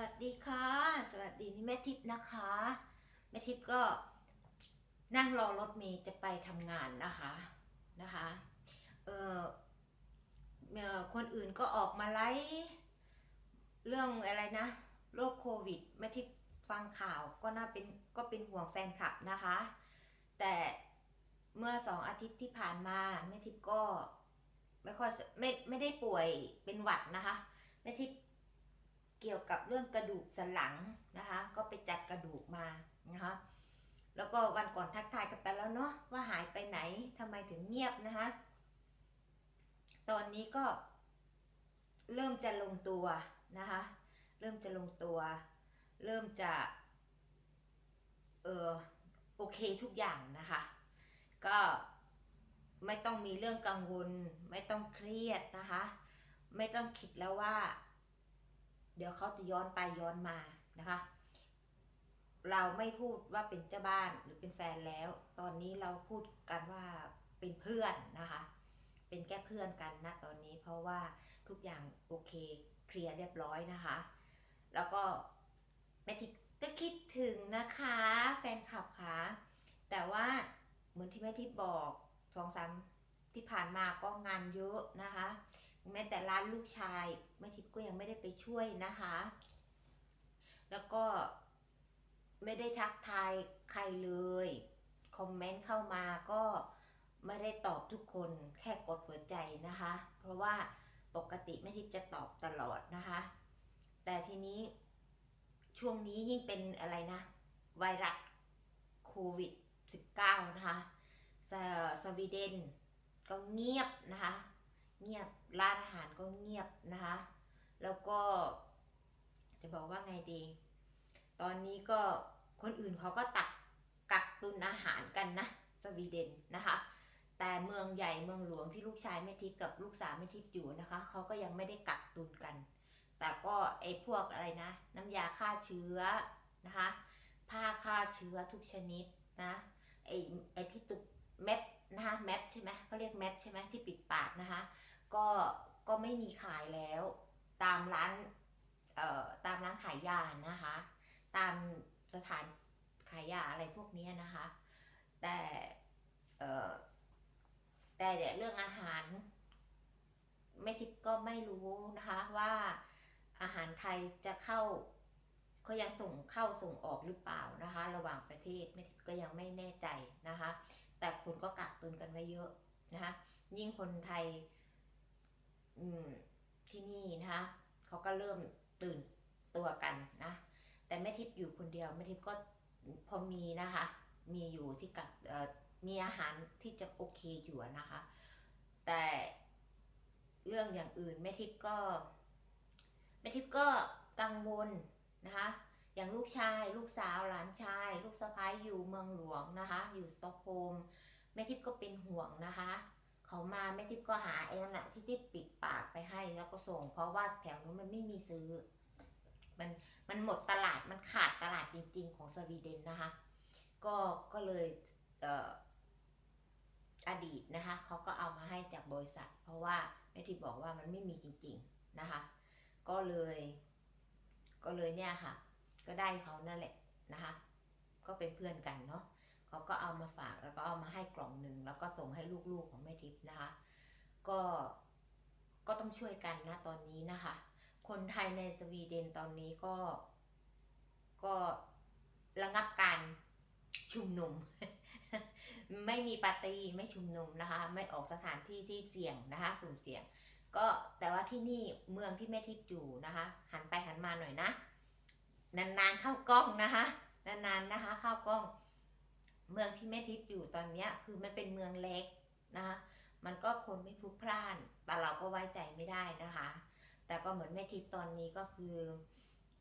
วัสดีค่ะ สวัสดีนี่แม่ทิพย์นะคะ แม่ทิพย์ก็นั่งรอรถเมย์จะไปทำงานนะคะนะคะเออเออคนอื่นก็ออกมาไลฟ์เรื่องอะไรนะโรคโควิดแม่ทิพย์ฟังข่าวก็น่าเป็นก็เป็นห่วงแฟนคลับนะคะ แต่เมื่อสองอาทิตย์ที่ผ่านมาแม่ทิพย์ก็ไม่ค่อยไม่ไม่ได้ป่วยเป็นหวัดนะคะแม่ทิพย์ เกี่ยวกับเรื่องกระดูกสันหลังนะคะ ก็ไปจัดกระดูกมานะคะแล้วก็วันก่อนทักทายกันไปแล้วเนาะว่าหายไปไหนทำไมถึงเงียบนะคะตอนนี้ก็เริ่มจะลงตัวนะคะ เริ่มจะลงตัว เริ่มจะเออโอเคทุกอย่างนะคะ ก็ไม่ต้องมีเรื่องกังวล ไม่ต้องเครียดนะคะ ไม่ต้องคิดแล้วว่า เดี๋ยวเขาจะย้อนไปย้อนมานะคะ เราไม่พูดว่าเป็นเจ้าบ้านหรือเป็นแฟนแล้ว ตอนนี้เราพูดกันว่าเป็นเพื่อนนะคะ เป็นแค่เพื่อนกันนะตอนนี้ เพราะว่าทุกอย่างโอเคเคลียร์เรียบร้อยนะคะ แล้วก็แม่ทิพย์ก็คิดถึงนะคะแฟนคลับค่ะแต่ว่าเหมือนที่แม่ทิพย์บอกสองสามที่ผ่านมาก็งานเยอะนะคะ แม้แต่ร้านลูกชายแม่ทิพย์ก็ยังไม่ได้ไปช่วยนะคะ แล้วก็ไม่ได้ทักทายใครเลยคอมเมนต์เข้ามาก็ไม่ได้ตอบทุกคนแค่กดหัวใจนะคะ เพราะว่าปกติแม่ทิพย์จะตอบตลอดนะคะ แต่ทีนี้ช่วงนี้ยิ่งเป็นอะไรนะ ไวรัสโควิด -19 นะคะสสวีเดนก็เงียบนะคะ เงียบ ร้านอาหารก็เงียบนะคะ แล้วก็จะบอกว่าไงดี ตอนนี้ก็คนอื่นเขาก็ตักกักตุนอาหารกันนะ สวีเดนนะคะ แต่เมืองใหญ่เมืองหลวงที่ลูกชายแม่ทิพย์กับลูกสาวแม่ทิพย์อยู่นะคะ เขาก็ยังไม่ได้กักตุนกัน แต่ก็ไอ้พวกอะไรนะ น้ำยาฆ่าเชื้อนะคะ ผ้าฆ่าเชื้อทุกชนิดนะไอ้ไอ้ที่ตุกแมปนะคะแมปใช่ไหมเขาเรียกแมปใช่ไหมที่ปิดปากนะคะ ก็ก็ไม่มีขายแล้ว ตามร้านเอ่อตามร้านขายยานะคะ ตามสถานขายยาอะไรพวกนี้นะคะ แต่เอ่อแต่เรื่องอาหารแม่ทิพย์ก็ไม่รู้นะคะว่าอาหารไทยจะเข้าเขายังส่งเข้าส่งออกหรือเปล่านะคะ ระหว่างประเทศแม่ทิพย์ก็ยังไม่แน่ใจนะคะ แต่คุณก็กักตุนกันไว้เยอะนะคะ ยิ่งคนไทย ที่นี่นะคะเขาก็เริ่มตื่นตัวกันนะ แต่แม่ทิพย์อยู่คนเดียวแม่ทิพย์ก็พอมีนะคะ มีอยู่ที่กับมีอาหารที่จะโอเคอยู่นะคะ แต่เรื่องอย่างอื่นแม่ทิพย์ก็แม่ทิพย์ก็กังวลนะคะอย่างลูกชาย ลูกสาวหลานชาย ลูกสะพ้ายอยู่เมืองหลวงนะคะ อยู่สตอกโฮล์มแม่ทิพย์ก็เป็นห่วงนะคะ เขามาแม่ทิพย์ก็หาไอ้นั่นแหะที่ที่ปิดปากไปให้แล้วก็ส่ง เพราะว่าแถวนู้นมันไม่มีซื้อ มันมันหมดตลาดมันขาดตลาดจริง ๆ ของสวีเดนนะคะ ก็ก็เลยเอ่ออดีตนะคะเขาก็เอามาให้จากบริษัท เพราะว่าแม่ทิพย์บอกว่ามันไม่มีจริง ๆนะคะ ก็เลย ก็เลยเนี่ยค่ะ ก็ได้เขานั่นแหละนะคะ ก็เป็นเพื่อนกันเนาะ เขาก็เอามาฝากแล้วก็เอามาให้กล่องหนึ่งแล้วก็ส่งให้ลูกๆของแม่ทิพย์นะคะ ก็ก็ต้องช่วยกันนะตอนนี้นะคะ คนไทยในสวีเดนตอนนี้ก็ ก็ระงับการชุมนุม ไม่มีปาร์ตี้ไม่ชุมนุมนะคะ ไม่ออกสถานที่ที่เสี่ยงนะคะ สุ่มเสี่ยง ก็แต่ว่าที่นี่เมืองที่แม่ทิพย์อยู่นะคะ หันไปหันมาหน่อยนะนานๆเข้ากล้องนะคะนานๆนะคะ เข้ากล้อง เมืองที่แม่ทิพย์อยู่ตอนนี้คือมันเป็นเมืองเล็กนะคะมันก็คนไม่พลุกพล่าน แต่เราก็ไว้ใจไม่ได้นะคะ แต่ก็เหมือนแม่ทิพย์ตอนนี้ก็คือ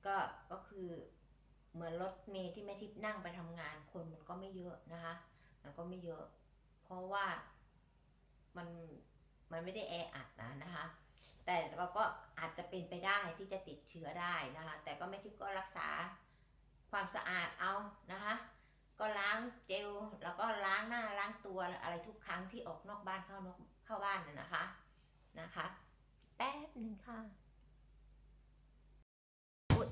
ก็ก็คือเหมือนรถเมล์ที่แม่ทิพย์นั่งไปทำงาน คนมันก็ไม่เยอะนะคะ มันก็ไม่เยอะ เพราะว่ามันมันไม่ได้แออัดนะนะคะ แต่เราก็อาจจะเป็นไปได้ที่จะติดเชื้อได้นะคะ แต่ก็แม่ทิพย์ก็รักษาความสะอาดเอานะคะ ก็ล้างเจล แล้วก็ล้างหน้าล้างตัวอะไรทุกครั้งที่ออกนอกบ้านเข้านอกเข้าบ้านนะคะนะคะ แป๊บหนึ่งค่ะอุ๊ย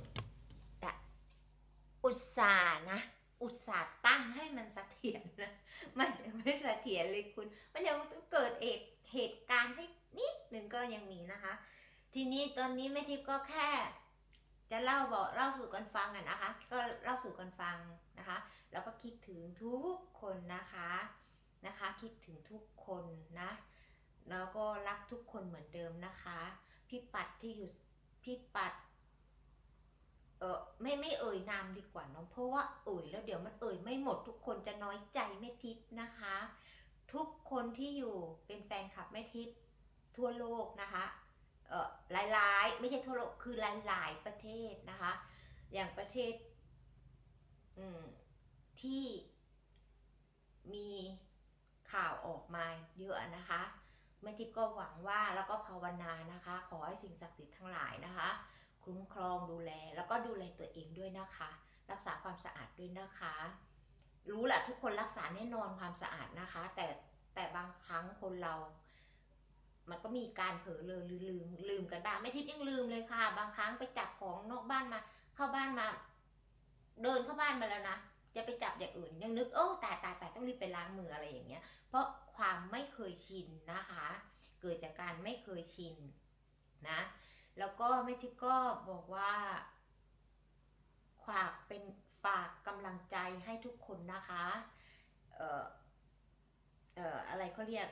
อุตสานะ อุตสาตั้งให้มันสเสถียรนะ มันจะไม่สเสถียรเลยคุณ มันยังเกิดเหตุเหตุการณ์ให้นิดหนึ่งก็ยังมีนะคะ ทีนี้ตอนนี้แม่ทิพย์ก็แค่ จะเล่าบอกเล่าสู่กันฟังอะนะคะ ก็เล่าสู่กันฟังนะคะ แล้วก็คิดถึงทุกคนนะคะนะคะ คิดถึงทุกคนนะแล้วก็รักทุกคนเหมือนเดิมนะคะ พี่ปัดที่อยู่พี่ปัด เออไม่ไม่เอ่ยนามดีกว่าน้องเพราะว่าเอ่ยแล้วเดี๋ยวมันเอ่ยไม่หมดทุกคนจะน้อยใจแม่ทิพย์นะคะ ทุกคนที่อยู่เป็นแฟนคลับแม่ทิพย์ทั่วโลกนะคะ หลายๆ ไม่ใช่ทั่วโลกคือหลายๆประเทศนะคะ อย่างประเทศที่มีข่าวออกมาเยอะนะคะแม่ทิพย์ก็หวังว่าแล้วก็ภาวนานะคะ ขอให้สิ่งศักดิ์สิทธิ์ทั้งหลายนะคะ คุ้มครองดูแลแล้วก็ดูแลตัวเองด้วยนะคะ รักษาความสะอาดด้วยนะคะ รู้แหละทุกคนรักษาแน่นอนความสะอาดนะคะ แต่แต่บางครั้งคนเรา มันก็มีการเผลอเลยหรือลืมลืมกันบ้างไม่ทิพยังลืมเลยค่ะ บางครั้งไปจับของนอกบ้านมา เข้าบ้านมา เดินเข้าบ้านมาแล้วนะจะไปจับอย่างอื่นยังนึกโอ้ตายตายตายต้องรีบไปล้างมืออะไรอย่างเงี้ย เพราะความไม่เคยชินนะคะ เกิดจากการไม่เคยชินนะ แล้วก็แม่ทิพย์ก็บอกว่าฝากเป็นฝากกำลังใจให้ทุกคนนะคะ เอ่อ เอ่อ อะไรเขาเรียก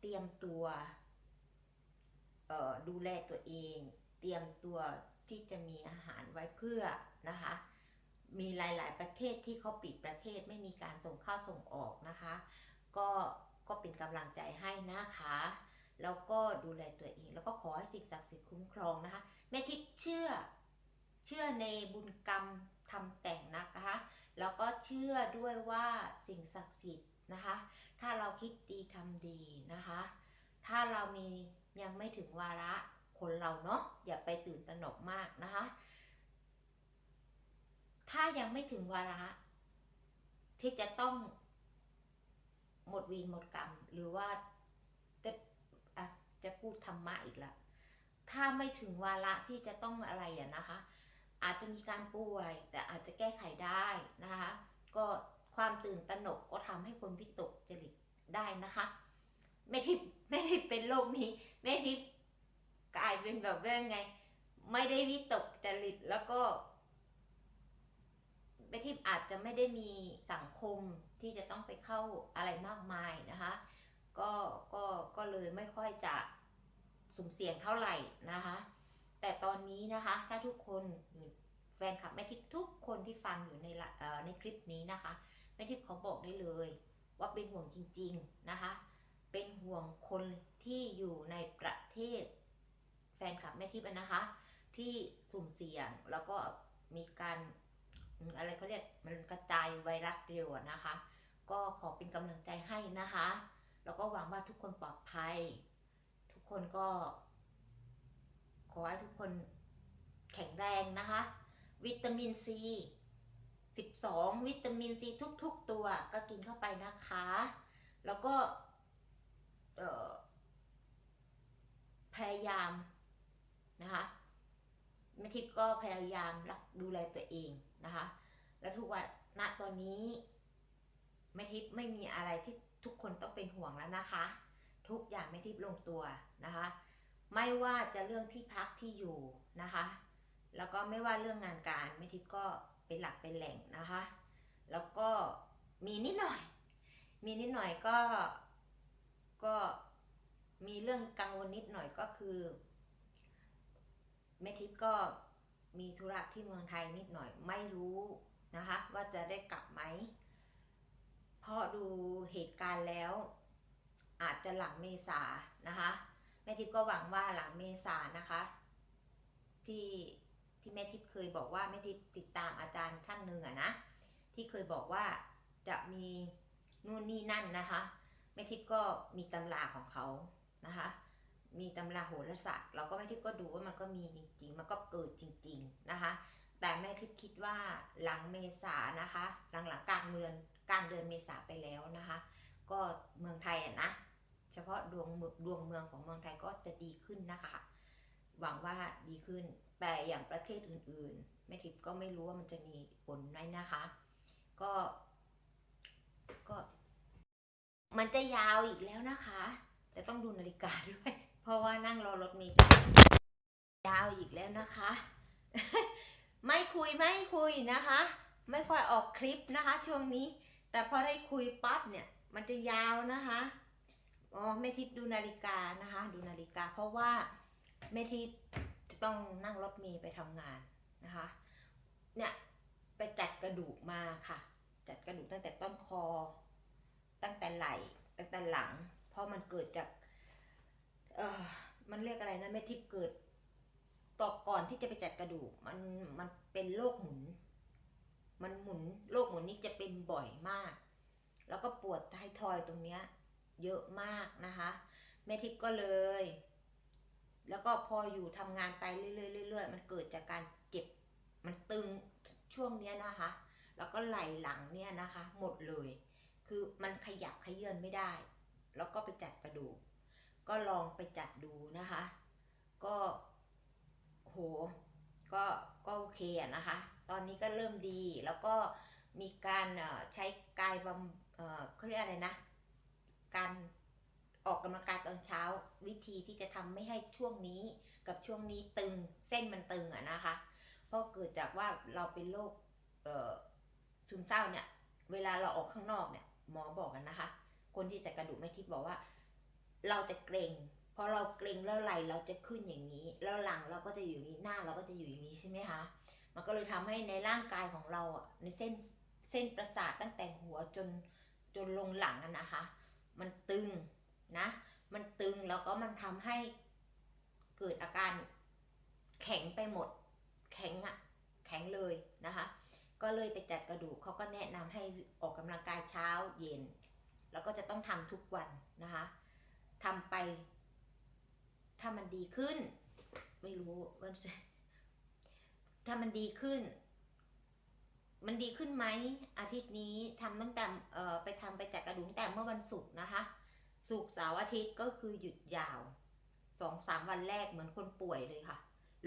เตรียมตัว ดูแลตัวเอง เตรียมตัวที่จะมีอาหารไว้เพื่อนะคะ มีหลาย ๆ ประเทศที่เขาปิดประเทศไม่มีการส่งเข้าส่งออกนะคะ ก็ก็เป็นกำลังใจให้นะคะ แล้วก็ดูแลตัวเอง แล้วก็ขอให้สิ่งศักดิ์สิทธิ์คุ้มครองนะคะ แม่ทิพย์เชื่อ เชื่อในบุญกรรมทำแต่งนะคะ แล้วก็เชื่อด้วยว่าสิ่งศักดิ์สิทธิ์นะคะ ถ้าเราคิดดีทำดีนะคะ ถ้าเรามี ยังไม่ถึงวาระคนเราเนาะอย่าไปตื่นตระหนกมากนะคะ ถ้ายังไม่ถึงวาระที่จะต้องหมดวีนหมดกรรม หรือว่าจะอะจะพูดธรรมะอีกละถ้าไม่ถึงวาระที่จะต้องอะไรอะนะคะ อาจจะมีการป่วย แต่อาจจะแก้ไขได้นะคะ ก็ความตื่นตระหนกก็ทำให้คนวิตกจริตได้นะคะ ไม่ทิพย์ไม่ได้เป็นโรคนี้ไม่ทิพย์กลายเป็นแบบว่าไง ไม่ได้วิตกจริตแล้วก็ไม่ทิพย์อาจจะไม่ได้มีสังคมที่จะต้องไปเข้าอะไรมากมายนะคะ ก็ก็ก็เลยไม่ค่อยจะสุ่มเสี่ยงเท่าไหร่นะคะ แต่ตอนนี้นะคะ ถ้าทุกคนแฟนคลับแม่ทิพย์ทุกคนที่ฟังอยู่ในในคลิปนี้นะคะแม่ทิพย์ขอบอกได้เลย ว่าเป็นห่วงจริง ๆนะคะ เป็นห่วงคนที่อยู่ในประเทศ แฟนคลับแม่ทิพย์นะคะ ที่สุ่มเสี่ยงแล้วก็มีการอะไรเขาเรียกมันกระจายไวรัสเร็วนะคะ ก็ขอเป็นกำลังใจให้นะคะ แล้วก็หวังว่าทุกคนปลอดภัย ทุกคนก็ ขอให้ทุกคนแข็งแรงนะคะ วิตามินซี12 วิตามินซีทุก ๆ ตัวก็กินเข้าไปนะคะ แล้วก็ พยายามนะคะแม่ทิพย์ก็พยายามรักดูแลตัวเองนะคะ และทุกวันณตอนนี้แม่ทิพย์ไม่มีอะไรที่ทุกคนต้องเป็นห่วงแล้วนะคะ ทุกอย่างแม่ทิพย์ลงตัวนะคะ ไม่ว่าจะเรื่องที่พักที่อยู่นะคะ แล้วก็ไม่ว่าเรื่องงานการแม่ทิพย์ก็เป็นหลักเป็นแหล่งนะคะ แล้วก็มีนิดหน่อย มีนิดหน่อยก็ ก็มีเรื่องกังวลนิดหน่อยก็คือแม่ทิพย์ก็มีธุระที่เมืองไทยนิดหน่อยไม่รู้นะคะว่าจะได้กลับไหมเพราะดูเหตุการณ์แล้ว อาจจะหลังเมษานะคะแม่ทิพย์ก็หวังว่าหลังเมษานะคะที่ที่แม่ทิพย์เคยบอกว่าแม่ทิพย์ติดตามอาจารย์ท่านหนึ่งอะนะที่เคยบอกว่าจะมีนู่นนี่นั่นนะคะ แม่ทิพย์ก็มีตำราของเขานะคะ มีตำราโหราศาสตร์ เราก็แม่ทิพย์ก็ดูว่ามันก็มีจริงๆ มันก็เกิดจริง ๆนะคะ แต่แม่ทิพย์คิดว่าหลังเมษานะคะ หลังหลังๆกลางเดือนกลางเดือนเมษาไปแล้วนะคะ ก็เมืองไทยอะนะ เฉพาะดวงเมืองดวงเมืองของเมืองไทยก็จะดีขึ้นนะคะ หวังว่าดีขึ้น แต่อย่างประเทศอื่นๆแม่ทิพย์ก็ไม่รู้ว่ามันจะมีผลไหมนะคะ ก็ก็ มันจะยาวอีกแล้วนะคะ แต่ต้องดูนาฬิกาด้วย เพราะว่านั่งรอรถเมล์ยาวอีกแล้วนะคะ ไม่คุยไม่คุยนะคะ ไม่ค่อยออกคลิปนะคะ ช่วงนี้ แต่พอได้คุยปั๊บเนี่ยมันจะยาวนะคะอ๋อแม่ทิพย์ดูนาฬิกานะคะ ดูนาฬิกา เพราะว่าแม่ทิพย์จะต้องนั่งรถเมล์ไปทำงานนะคะ เนี่ยไปจัดกระดูกมาค่ะ จัดกระดูกตั้งแต่ต้นคอ ตั้งแต่ไหล่ตั้งแต่หลัง เพราะมันเกิดจาก เออมันเรียกอะไรนะแม่ทิพย์เกิดต่อก่อนที่จะไปจัดกระดูก มันมันเป็นโรคหมุน มันหมุนโรคหมุนนี้จะเป็นบ่อยมาก แล้วก็ปวดท้ายทอยตรงเนี้ย เยอะมากนะคะแม่ทิพย์ก็เลย แล้วก็พออยู่ทำงานไปเรื่อยๆเรื่อยๆมันเกิดจากการเจ็บ มันตึงช่วงเนี้ยนะคะ แล้วก็ไหลหลังเนี่ยนะคะ หมดเลย คือมันขยับขยื่นไม่ได้ แล้วก็ไปจัดกระดูก ก็ลองไปจัดดูนะคะ ก็โหก็ก็โอเคอะนะคะ ตอนนี้ก็เริ่มดีแล้วก็มีการใช้กายบำเขาเรียกอะไรนะ การออกกำลังกายตอนเช้าวิธีที่จะทำไม่ให้ช่วงนี้กับช่วงนี้ตึงเส้นมันตึงอะนะคะ เพราะเกิดจากว่าเราเป็นโรคซึมเศร้าเนี่ย เวลาเราออกข้างนอกเนี่ย หมอบอกกันนะคะ คนที่จะกระดูกไม่ทิพย์บอกว่า เราจะเกรงพอเราเกรงแล้วไหลเราจะขึ้นอย่างนี้ แล้วหลังเราก็จะอยู่นี้หน้าเราก็จะอยู่อย่างนี้ใช่ไหมคะมันก็เลยทำให้ในร่างกายของเราอะในเส้นเส้นประสาทตั้งแต่หัวจนจนลงหลังนะคะ มันตึงนะ มันตึงแล้วก็มันทำให้เกิดอาการแข็งไปหมด แข็งอะแข็งเลยนะคะ ก็เลยไปจัดกระดูกเขาก็แนะนำให้ออกกำลังกายเช้าเย็น แล้วก็จะต้องทำทุกวันนะคะทำไป ถ้ามันดีขึ้น ไม่รู้ว่าถ้ามันดีขึ้น มันดีขึ้นไหมอาทิตย์นี้ทำตั้งแต่ไปทำไปจัดกระดูกแต่เมื่อวันศุกร์นะคะศุกร์เสาร์อาทิตย์ก็คือหยุดยาวสองสามวันแรกเหมือนคนป่วยเลยค่ะ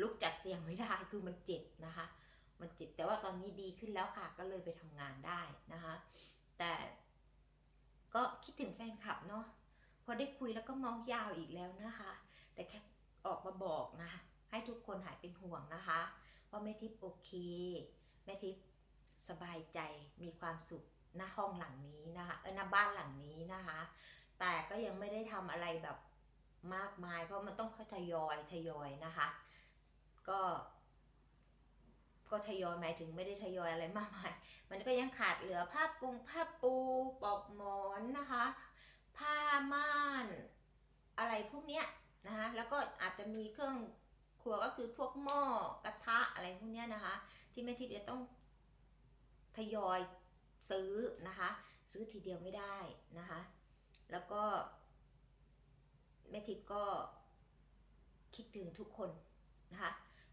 ลุกจากเตียงไม่ได้คือมันเจ็บนะคะ มันเจ็บแต่ว่าตอนนี้ดีขึ้นแล้วค่ะ ก็เลยไปทำงานได้นะคะ แต่ก็คิดถึงแฟนคลับเนาะพอได้คุยแล้วก็เมายาวอีกแล้วนะคะ แต่แค่ออกมาบอกนะ ให้ทุกคนหายเป็นห่วงนะคะว่าแม่ทิพย์โอเคแม่ทิพย์สบายใจมีความสุขหน้าห้องหลังนี้นะคะเออหน้าบ้านหลังนี้นะคะ แต่ก็ยังไม่ได้ทำอะไรแบบมากมาย เพราะมันต้องทยอยทยอยนะคะ ก็ ก็ทยอยหมายถึงไม่ได้ทยอยอะไรมากมาย มันก็ยังขาดเหลือผ้าปุงผ้าปูปลอกหมอนนะคะ ผ้าม่านอะไรพวกเนี้ยนะคะ แล้วก็อาจจะมีเครื่องครัวก็คือพวกหม้อกระทะอะไรพวกเนี้ยนะคะ ที่แม่ทิพย์จะต้องทยอยซื้อนะคะ ซื้อทีเดียวไม่ได้นะคะ แล้วก็แม่ทิพย์ก็คิดถึงทุกคนนะคะ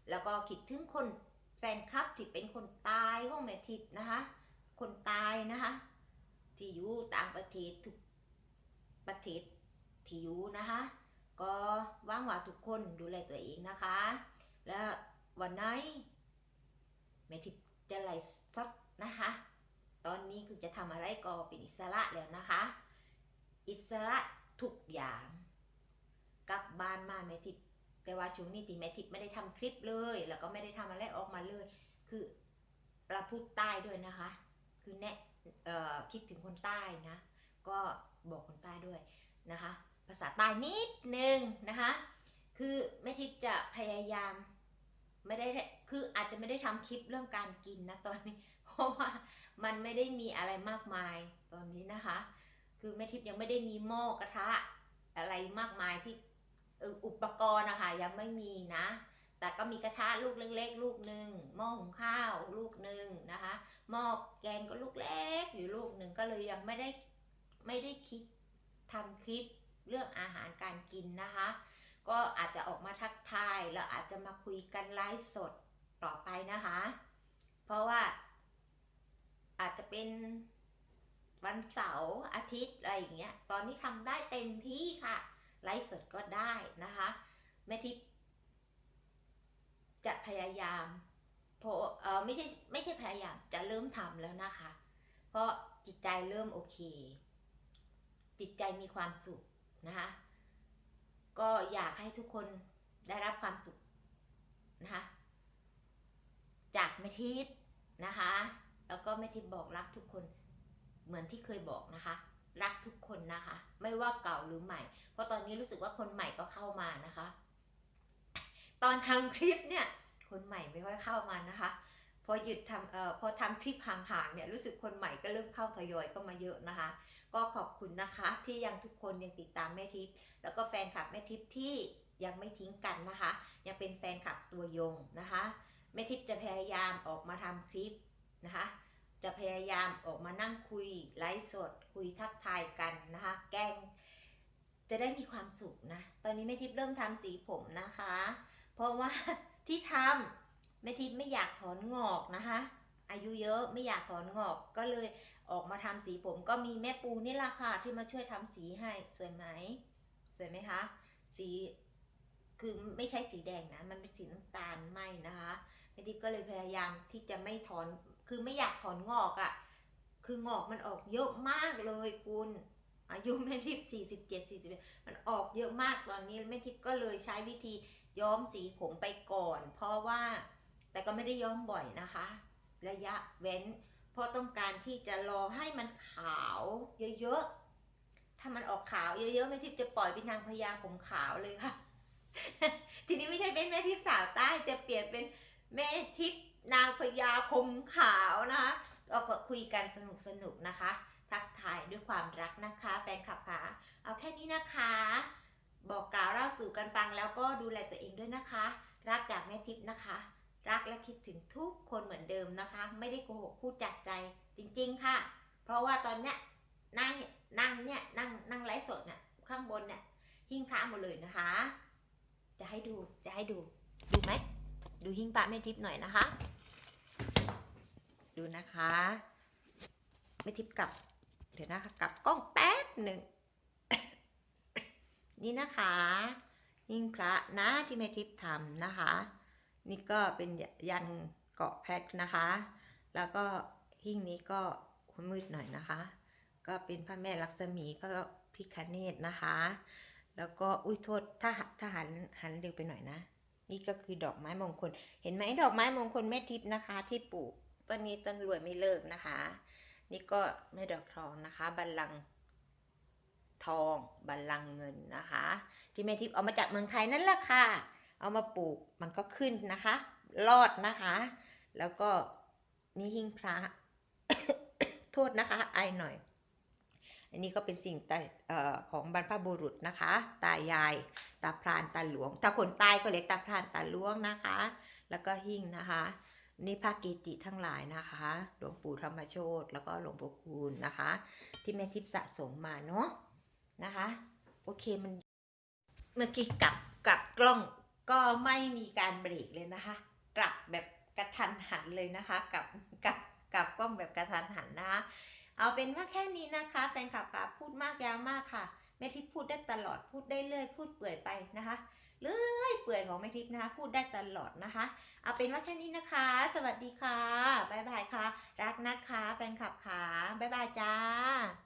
แล้วก็คิดถึงคน แฟนคลับที่เป็นคนตายของแม่ทิพย์นะคะ คนตายนะคะ ที่อยู่ต่างประเทศทุกประเทศที่อยู่นะคะ ก็ว่างว่าทุกคนดูแลตัวเองนะคะ และวันไหนแม่ทิพย์จะไลฟ์สดนะคะ ตอนนี้คือจะทำอะไรก็เป็นอิสระแล้วนะคะ อิสระทุกอย่างกลับบ้านมาแม่ทิพย์ แต่ว่าช่วงนี้ที่แม่ทิพย์ไม่ได้ทำคลิปเลย แล้วก็ไม่ได้ทำอะไรออกมาเลย คือเราพูดใต้ด้วยนะคะ คือแนะคิดถึงคนใต้นะ ก็บอกคนใต้ด้วยนะคะ ภาษาใต้นิดนึงนะคะ คือแม่ทิพย์จะพยายามไม่ได้คืออาจจะไม่ได้ทำคลิปเรื่องการกินนะตอนนี้ เพราะว่ามันไม่ได้มีอะไรมากมายตอนนี้นะคะ คือแม่ทิพย์ยังไม่ได้มีหม้อกระทะอะไรมากมายที่ อุปกรณ์นะคะยังไม่มีนะ แต่ก็มีกระทะลูกเล็กๆ ลูกหนึ่งหม้อหุงข้าวลูกหนึ่งนะคะหม้อแกงก็ลูกเล็กอยู่ลูกหนึ่งก็เลยยังไม่ได้ไม่ได้คิดทำคลิปเรื่องอาหารการกินนะคะ ก็อาจจะออกมาทักทายแล้วอาจจะมาคุยกันไลฟ์สดต่อไปนะคะ เพราะว่าอาจจะเป็นวันเสาร์อาทิตย์อะไรอย่างเงี้ย ตอนนี้ทำได้เต็มที่ค่ะ ไลฟ์สดก็ได้นะคะแม่ทิพย์จะพยายามเพราะเออไม่ใช่ไม่ใช่พยายามจะเริ่มทำแล้วนะคะ เพราะจิตใจเริ่มโอเค จิตใจมีความสุขนะคะก็อยากให้ทุกคนได้รับความสุขนะคะจากแม่ทิพย์นะคะ แล้วก็แม่ทิพย์บอกรักทุกคนเหมือนที่เคยบอกนะคะ รักทุกคนนะคะ ไม่ว่าเก่าหรือใหม่ เพราะตอนนี้รู้สึกว่าคนใหม่ก็เข้ามานะคะ ตอนทำคลิปเนี่ย คนใหม่ไม่ค่อยเข้ามานะคะ พอหยุดทำเอ่อพอทำคลิปห่างๆเนี่ยรู้สึกคนใหม่ก็เริ่มเข้าทยอยก็มาเยอะนะคะ ก็ขอบคุณนะคะ ที่ยังทุกคนยังติดตามแม่ทิพย์แล้วก็แฟนคลับแม่ทิพย์ที่ยังไม่ทิ้งกันนะคะ ยังเป็นแฟนคลับตัวยงนะคะแม่ทิพย์จะพยายามออกมาทำคลิปนะคะ จะพยายามออกมานั่งคุยไลฟ์สด คุยทักทายกันนะคะ แกล้งจะได้มีความสุขนะ ตอนนี้แม่ทิพย์เริ่มทำสีผมนะคะ เพราะว่าที่ทำแม่ทิพย์ไม่อยากถอนงอกนะคะ อายุเยอะไม่อยากถอนงอกก็เลยออกมาทำสีผมก็มีแม่ปูนี่แหละค่ะที่มาช่วยทำสีให้สวยไหมสวยไหมคะ สีคือไม่ใช่สีแดงนะ มันเป็นสีน้ำตาลไหมนะคะแม่ทิพย์ก็เลยพยายามที่จะไม่ถอน คือไม่อยากถอนงอกอะ่ะ คืองอกมันออกเยอะมากเลยคุณอายุแม่ทิพย์สี่สิบเจ็ดสี่สิบมันออกเยอะมากตอนนี้แม่ทิพย์ก็เลยใช้วิธีย้อมสีผมไปก่อน เพราะว่าแต่ก็ไม่ได้ย้อมบ่อยนะคะ ระยะเว้น เพราะต้องการที่จะรอให้มันขาวเยอะๆ ถ้ามันออกขาวเยอะๆแม่ทิพย์จะปล่อยเป็นนางพญาผมขาวเลยค่ะ ทีนี้ไม่ใช่เป็นแม่ทิพย์สาวใต้จะเปลี่ยนเป็นแม่ทิพย์ นางพญาผมขาวนะคะเราก็คุยกันสนุกสนุกนะคะ ทักทายด้วยความรักนะคะแฟนคลับค่ะเอาแค่นี้นะคะ บอกกล่าวเล่าสู่กันฟังแล้วก็ดูแลตัวเองด้วยนะคะ รักจากแม่ทิพย์นะคะ รักและคิดถึงทุกคนเหมือนเดิมนะคะ ไม่ได้โกหกพูดจากใจจริงๆค่ะ เพราะว่าตอนเนี้ยนั่งนั่งเนี่ยนั่งนั่งไลฟ์สดเนี่ยข้างบนเนี่ยหิ้งพระหมดเลยนะคะ จะให้ดูจะให้ดูดูไหมดูหิ้งพระแม่ทิพย์หน่อยนะคะ ดูนะคะแม่ทิพย์กลับ เดี๋ยวนะคะกลับกล้องแป๊บหนึ่ง นี่นะคะหิ้งพระนะที่แม่ทิพย์ทำนะคะ นี่ก็เป็นยันเกาะแพทนะคะ แล้วก็หิ้งนี้ก็มืดหน่อยนะคะ ก็เป็นพระแม่ลักษมีพระพิคเนตนะคะ แล้วก็อุ้ยโทษถ้าถ้าหันหันเร็วไปหน่อยนะ นี่ก็คือดอกไม้มงคล เห็นไหมดอกไม้มงคลแม่ทิพย์นะคะ ที่ปลูกต้นนี้ต้นรวยไม่เลิกนะคะ นี่ก็แม่ดอกทองนะคะ บัลลังก์ทองบัลลังก์เงินนะคะ ที่แม่ทิพย์เอามาจากเมืองไทยนั่นแหละค่ะ เอามาปลูกมันก็ขึ้นนะคะ รอดนะคะ แล้วก็นี่หิ้งพระ โทษนะคะไอหน่อย อันนี้ก็เป็นสิ่งตายเอ่อของบรรพบุรุษนะคะ ตายาย ตาพรานตาหลวง ถ้าคนใต้ก็เรียกตาพรานตาหลวงนะคะ แล้วก็หิ้งนะคะนี่พระเกจิทั้งหลายนะคะ หลวงปู่ธรรมโชตแล้วก็หลวงปู่คูณนะคะ ที่แม่ทิพย์สะสมมาเนาะนะคะ โอเคมัน เมื่อกี้กลับกลับกล้องก็ไม่มีการเบรกเลยนะคะ กลับแบบกระทันหันเลยนะคะ กลับกลับกลับกล้องแบบกระทันหันนะคะ เอาเป็นว่าแค่นี้นะคะ แฟนคลับป๋าพูดมากยาวมากค่ะแม่ทิพย์พูดได้ตลอดพูดได้เรื่อยพูดเปื่อยไปนะคะเรื่อยเปื่อยของแม่ทิพย์นะคะ พูดได้ตลอดนะคะ เอาเป็นว่าแค่นี้นะคะ สวัสดีค่ะบ๊ายบายค่ะ รักนะคะแฟนคลับค่ะบ๊ายบายจ้า